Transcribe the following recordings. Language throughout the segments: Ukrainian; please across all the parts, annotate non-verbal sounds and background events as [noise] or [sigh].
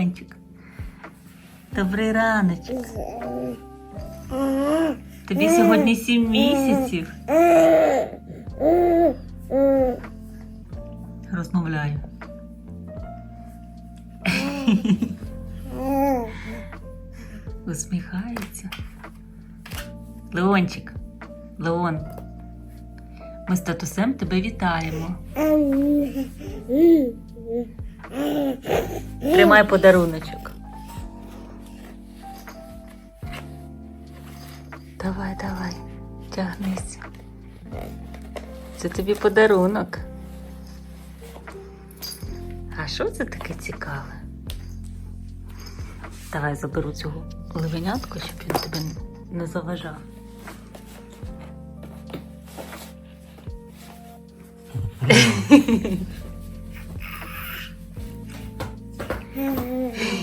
Леончик. Добрий раночок. Тобі сьогодні сім місяців. Розмовляю. Усміхається. Леончик, Леон, ми з татусем тебе вітаємо. Тримай подаруночок. Давай, давай, тягнися. Це тобі подарунок. А що це таке цікаве? Давай заберу цього левенятку, щоб він тебе не заважав. [laughs]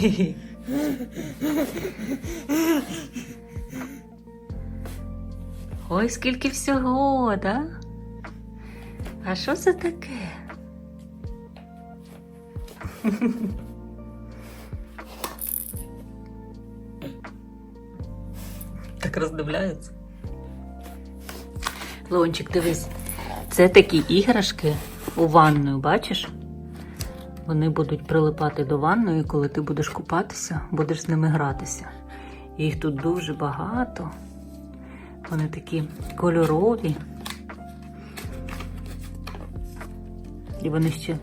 [laughs] Ой, скільки всього, да? А що це таке? [laughs] Так роздивляються. Лончик, дивись, це такі іграшки у ванною, бачиш? Вони будуть прилипати до ванної, коли ти будеш купатися, будеш з ними гратися. Їх тут дуже багато. Вони такі кольорові. І вони ще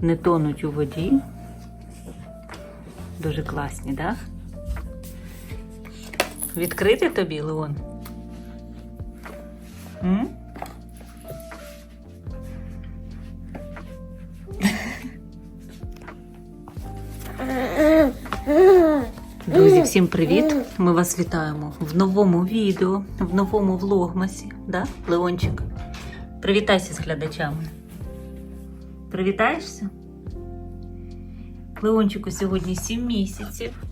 не тонуть у воді. Дуже класні, так? Да? Відкрити тобі, Леон? М? Всім привіт! Ми вас вітаємо в новому відео, в новому влогмасі, да, Леончик? Привітайся з глядачами. Привітаєшся? Леончику сьогодні 7 місяців.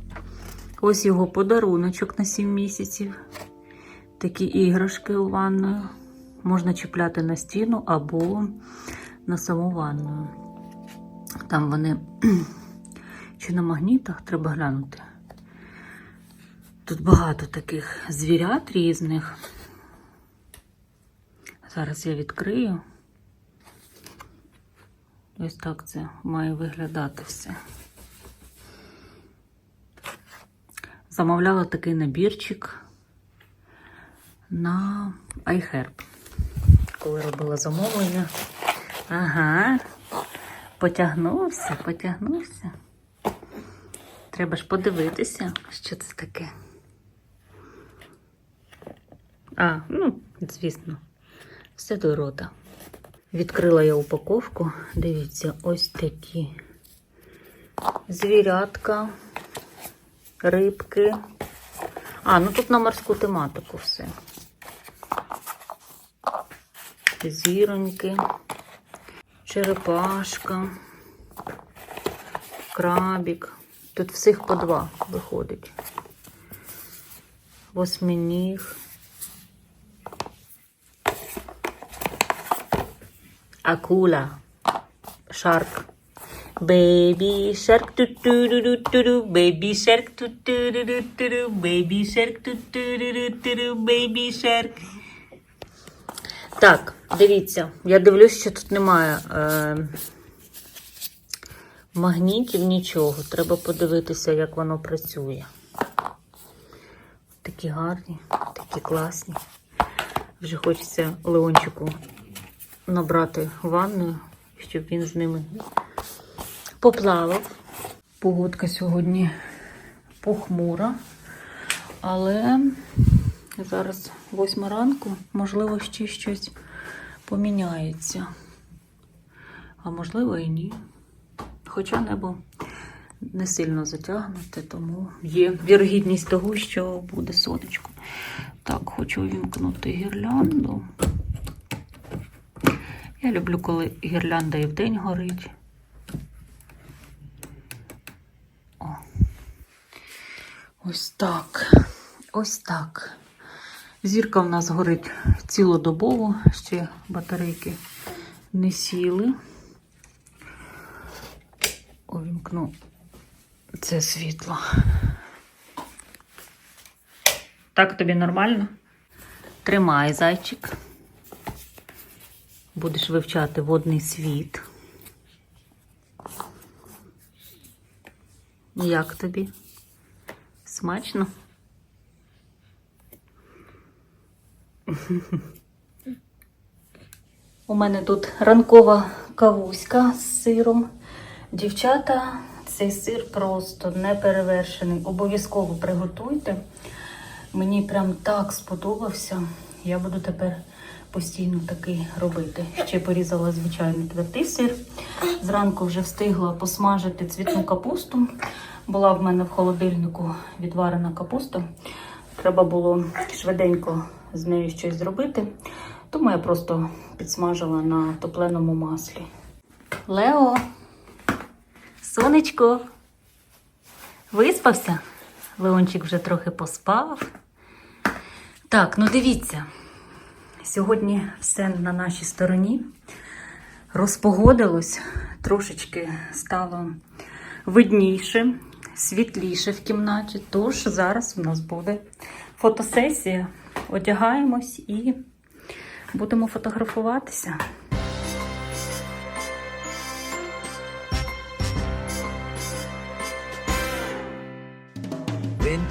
Ось його подаруночок на 7 місяців. Такі іграшки у ванною. Можна чіпляти на стіну або на саму ванною. Там вони [clears throat] чи на магнітах треба глянути. Тут багато таких звірят різних. Зараз я відкрию. Ось так це має виглядати все. Замовляла такий набірчик на iHerb. Коли робила замовлення. Ага, потягнувся, потягнувся. Треба ж подивитися, що це таке. А, ну, звісно, все до рота. Відкрила я упаковку. Дивіться, ось такі звірятка, рибки. А, ну тут на морську тематику все. Зіроньки, черепашка, крабік. Тут всіх по два виходить. Восьминіг. Ду ту ду baby shark ту ту ду ду ту ду baby shark. Так, дивіться, я дивлюсь, що тут немає е, магнітів, нічого. Треба подивитися, як воно працює. Такі гарні, такі класні. Вже хочеться Леончику набрати ванну, щоб він з ними поплавав. Погодка сьогодні похмура, але зараз восьма ранку, можливо, ще щось поміняється. А можливо і ні. Хоча небо не сильно затягнуте, тому є вірогідність того, що буде сонечко. Так, хочу вімкнути гірлянду. Я люблю, коли гірлянда і вдень горить. О. Ось так. Ось так. Зірка в нас горить цілодобово, ще батарейки не сіли. Увімкну Це світло. Так тобі нормально? Тримай, зайчик. Будеш вивчати водний світ. Як тобі? Смачно? У мене тут ранкова кавуська з сиром. Дівчата, цей сир просто неперевершений. Обов'язково приготуйте. Мені прям так сподобався. Я буду тепер постійно такий робити. Ще порізала звичайний твердий сир. Зранку вже встигла посмажити цвітну капусту. Була в мене в холодильнику відварена капуста. Треба було швиденько з нею щось зробити. Тому я просто підсмажила на топленому маслі. Лео, сонечко, виспався? Леончик вже трохи поспав. Так, ну дивіться, сьогодні все на нашій стороні. Розпогодилось, трошечки стало видніше, світліше в кімнаті. Тож зараз у нас буде фотосесія. Одягаємось і будемо фотографуватися.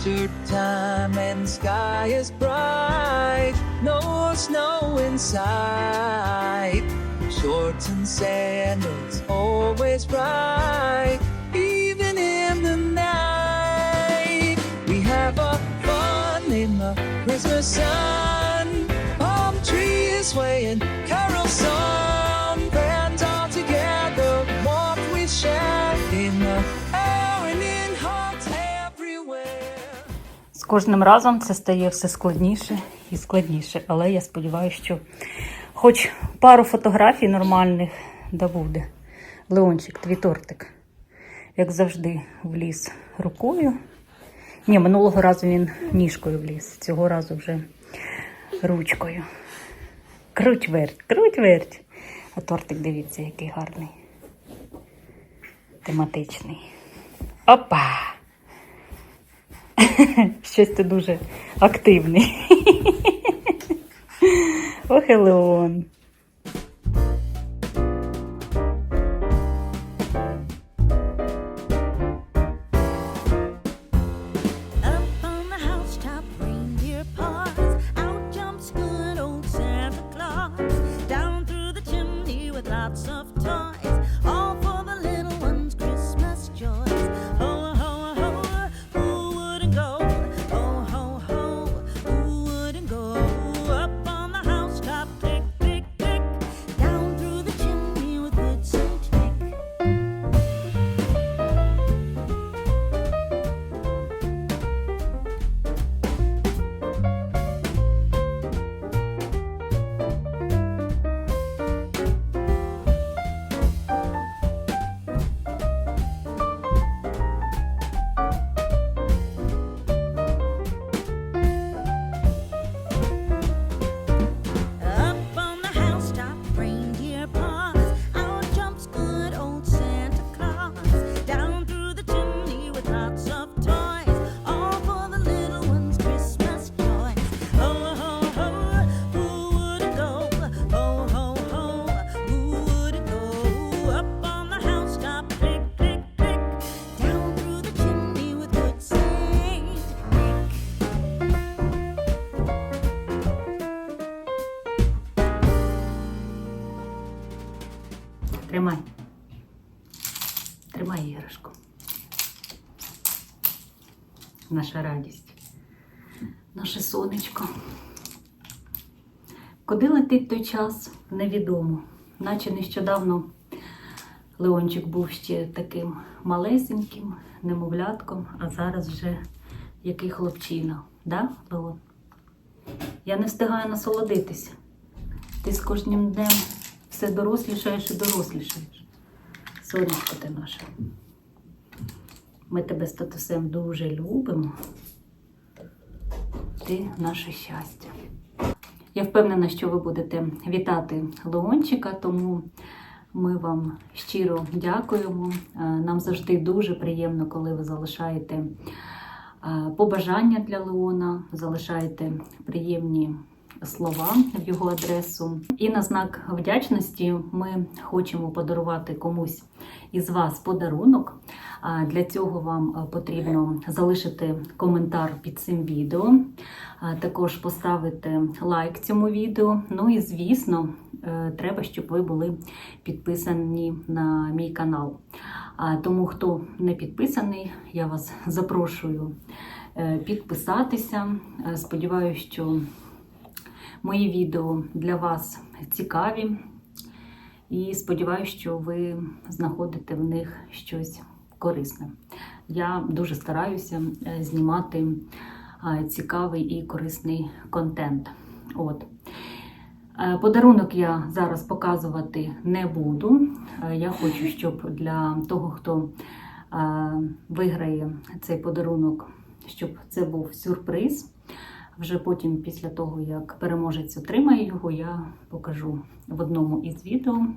Winter time and sky is bright. No snow in sight. Shorts and sandals always right. Even in the night, we have a fun in the Christmas sun. Palm trees swaying, кожним разом це стає все складніше і складніше. Але я сподіваюся, що хоч пару фотографій нормальних да буде. Леончик, твій тортик, як завжди, вліз рукою. Ні, минулого разу він ніжкою вліз, цього разу вже ручкою. Круть верть, круть верть. А тортик, дивіться, який гарний. Тематичний. Опа! [laughs] Щось ти дуже активний. [laughs] Ох, Наша радість. Наше сонечко. Куди летить той час, невідомо. Наче нещодавно Леончик був ще таким малесеньким, немовлятком, а зараз вже який хлопчина. Да, Леон? Я не встигаю насолодитися. Ти з кожним днем все дорослішаєш і дорослішаєш. Сонечко ти наше. Ми тебе з татусем дуже любимо. Ти наше щастя. Я впевнена, що ви будете вітати Леончика, тому Ми вам щиро дякуємо. Е, Нам завжди дуже приємно, коли ви залишаєте е, побажання для Леона, залишаєте приємні слова в його адресу. І на знак вдячності ми хочемо подарувати комусь із вас подарунок. Для цього вам е, потрібно залишити коментар під цим відео, також поставити лайк цьому відео. Ну і звісно, е, треба, щоб ви були підписані на мій канал. Тому, хто не підписаний, я вас запрошую е, підписатися. Сподіваюся, що мої відео для вас цікаві. І сподіваюся, що ви знаходите в них щось корисне. Я дуже стараюся е, знімати е, цікавий і корисний контент. От. Е, Подарунок я зараз показувати не буду. Я хочу, щоб для того, хто виграє цей подарунок, щоб це був сюрприз. Вже потім, після того, як переможець отримає його, я покажу в одному із відео,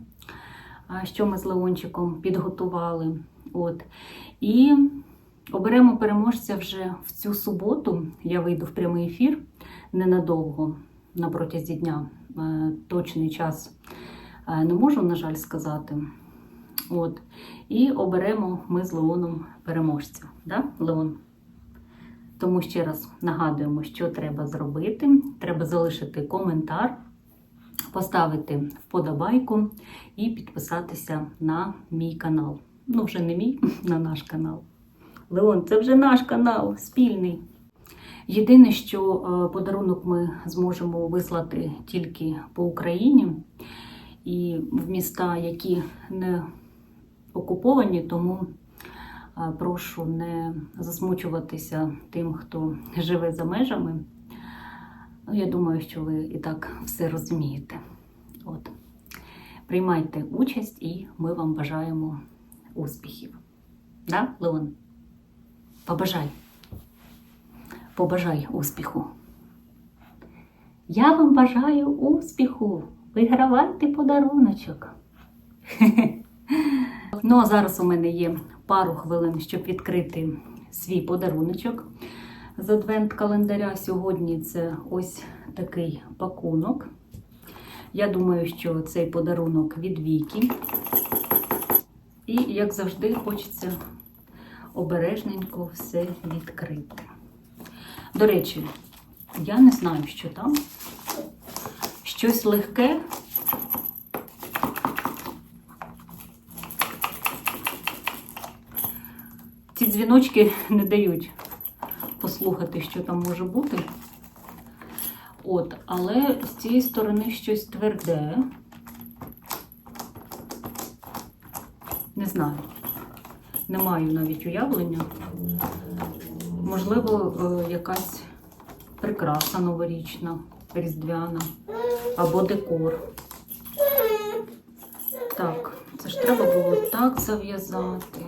що ми з Леончиком підготували. От. І оберемо переможця вже в цю суботу. Я вийду в прямий ефір ненадовго на протязі дня. Е, Точний час е, не можу, на жаль, сказати. От. І оберемо ми з Леоном переможця. Да, Леон? Тому ще раз нагадуємо, що треба зробити. Треба залишити коментар, поставити вподобайку і підписатися на мій канал. Ну, вже не мій, [laughs] на наш канал. Леон, це вже наш канал, спільний. Єдине, що е, подарунок ми зможемо вислати тільки по Україні і в міста, які не окуповані, тому Прошу не засмучуватися тим, хто живе за межами. Ну, я думаю, що ви і так все розумієте. От. Приймайте участь і ми вам бажаємо успіхів. Да, Леон? Побажай. Побажай успіху. Я вам бажаю успіху. Вигравайте подаруночок. [laughs] Ну, а зараз у мене є пару хвилин, щоб відкрити свій подаруночок з адвент-календаря. Сьогодні це ось такий пакунок. Я думаю, що цей подарунок від Вікі. І, як завжди, хочеться обережненько все відкрити. До речі, я не знаю, що там. Щось легке. Дзвіночки не дають послухати, що там може бути. От, але з цієї сторони щось тверде. Не знаю. Не маю навіть уявлення. Можливо, е, якась прикраса новорічна, різдвяна або декор. Так, це ж треба було так зав'язати.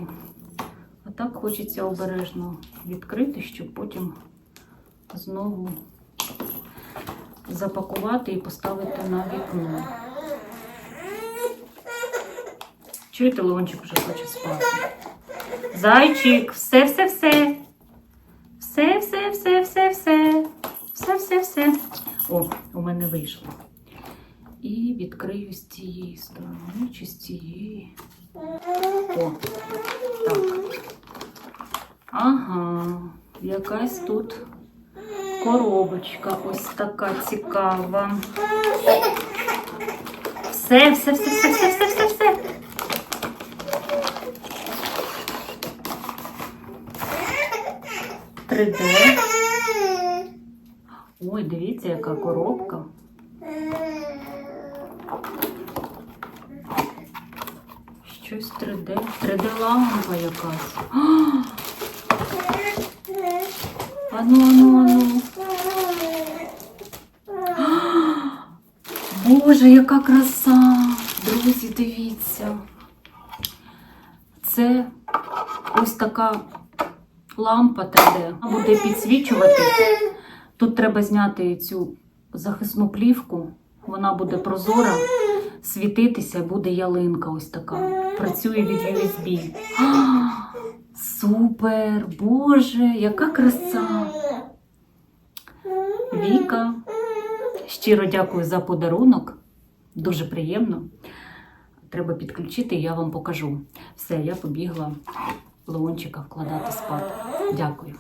Так хочеться обережно відкрити, щоб потім знову запакувати і поставити на вікно. Чуєте, Леончик вже хоче спати. Зайчик, все, все, все. Все, все, все, все, все. Все, все, все. О, у мене вийшло. І відкрию з цієї сторони чи з цієї. О, так. Ага, якась тут коробочка ось така цікава. Все, все, все, все, все, все, все, все. Три d Ой, дивіться, яка коробка. Щось 3D. 3D лампа якась. А! Ану. Боже, яка краса! Друзі, дивіться. Це ось така лампа 3D. Вона буде підсвічувати. Тут треба зняти цю захисну плівку. Вона буде прозора. світитися, буде ялинка ось така. Працює від USB. [gasps] Супер! Боже, яка краса! Віка, щиро дякую за подарунок. Дуже приємно. Треба підключити, я вам покажу. Все, я побігла Леончика вкладати спати. Дякую.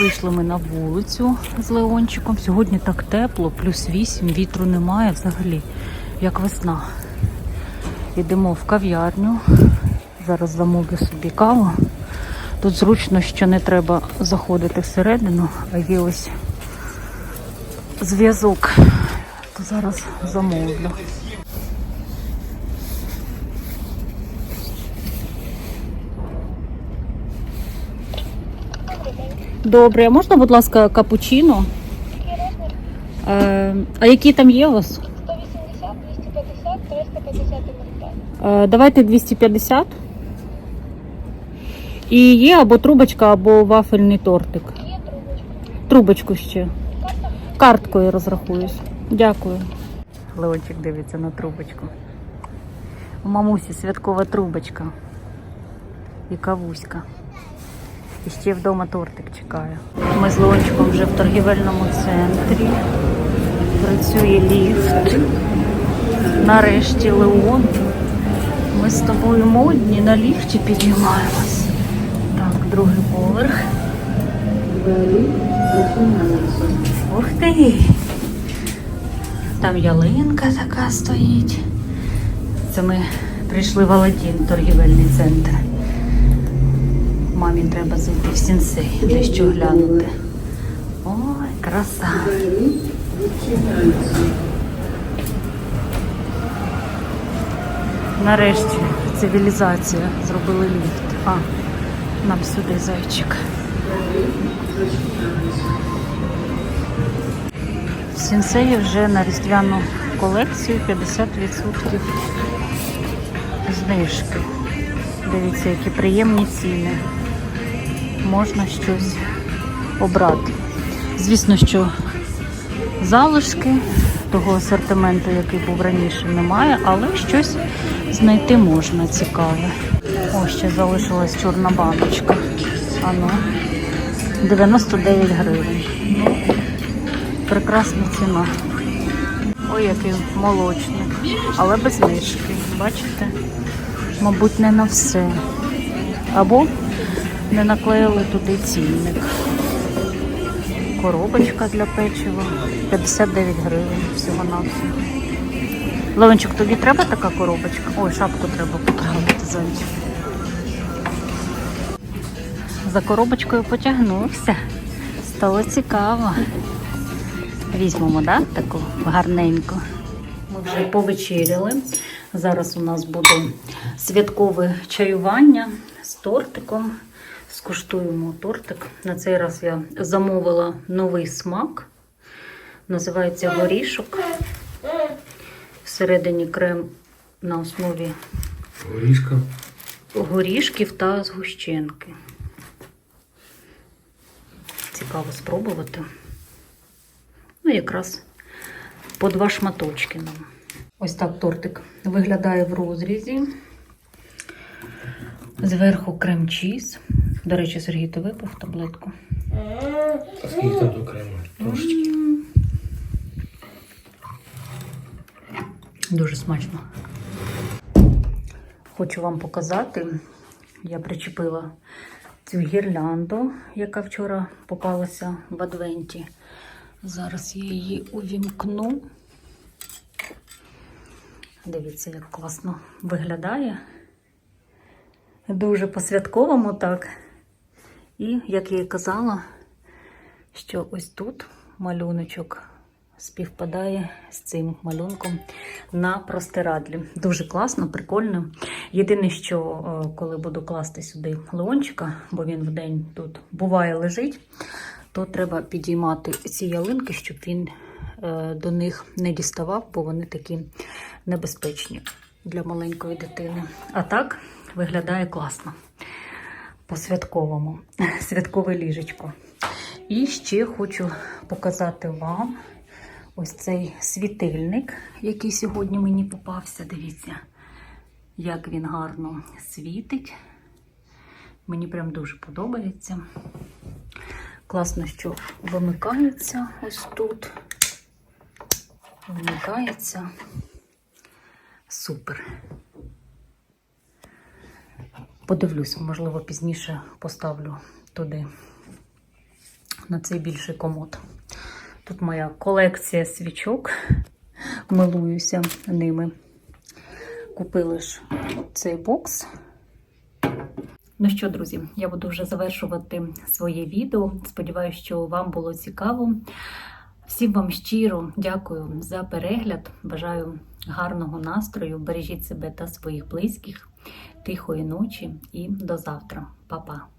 Вийшли ми на вулицю з Леончиком. Сьогодні так тепло, плюс 8, вітру немає взагалі, як весна. Йдемо в кав'ярню. Зараз замовлю собі каву. Тут зручно, що не треба заходити всередину, а є ось зв'язок. То зараз замовлю. Добре, а можна, будь ласка, капучино? Е, а які там є у вас? 180, 250, 350 і 05. Е, давайте 250. І є або трубочка, або вафельний тортик. Є трубочка. Трубочку ще. Карткою розрахуюсь. Дякую. Леончик дивиться на трубочку. У мамусі святкова трубочка. І кавуська. І ще вдома тортик чекає. Ми з Леончиком вже в торгівельному центрі. Працює ліфт. Нарешті Леон. Ми з тобою модні на ліфті підіймаємось. Другий поверх. Ух ти! Там ялинка така стоїть. Це ми прийшли в Аладдін, торгівельний центр. Мамі треба зайти в сінсей, дещо глянути. Ой, краса. Нарешті цивілізація зробили ліфт. А, нам сюди зайчик. В Сінсеї вже на різдвяну колекцію 50% знижки. Дивіться, які приємні ціни. Можна щось обрати. Звісно, що залишки того асортименту, який був раніше, немає, але щось знайти можна цікаве. Ще залишилась чорна баночка. Ану, 99 гривень. Ну, прекрасна ціна. Ой, який молочник, але без знижки. Bачите? Мабуть, не на все. Або не наклеїли туди цінник. Коробочка для печива. 59 гривень всього на всього. Левенчик, тобі треба така коробочка? Ой, шапку треба поправити зайчик. За коробочкою потягнувся. Стало цікаво. Візьмемо, да, таку гарненьку. Ми вже повечеряли. Зараз у нас буде святкове чаювання з тортиком. Скуштуємо тортик. На цей раз я замовила новий смак. Називається горішок. Всередині крем на основі Горішка. горішків та згущенки. Цікаво спробувати. Ну, якраз по два шматочки нам. Ось так тортик виглядає в розрізі. Зверху крем-чіз. До речі, Сергій, ти випив таблетку? А скільки там окремо? Трошечки. Дуже смачно. Хочу вам показати. Я причепила цю гірлянду, яка вчора попалася в адвенті. Зараз я її увімкну. Дивіться, як класно виглядає. Дуже по-святковому так. І, як я і казала, що ось тут малюночок співпадає з цим малюнком на простирадлі. Дуже класно, прикольно. Єдине, що е, коли буду класти сюди леончика, бо він вдень тут буває лежить, то треба підіймати ці ялинки, щоб він е, до них не діставав, бо вони такі небезпечні для маленької дитини. А так виглядає класно. По-святковому. [laughs] Святкове ліжечко. І ще хочу показати вам ось цей світильник, який сьогодні мені попався. Дивіться, як він гарно світить. Мені прям дуже подобається. Класно, що вимикається ось тут. Вмикається. Супер. Подивлюсь, можливо, пізніше поставлю туди на цей більший комод. Тут моя колекція свічок. Милуюся ними. Купили ж цей бокс. Ну що, друзі, я буду вже завершувати своє відео. Сподіваюся, що вам було цікаво. Всім вам щиро дякую за перегляд. Бажаю гарного настрою. Бережіть себе та своїх близьких, тихої ночі і до завтра. Па-па!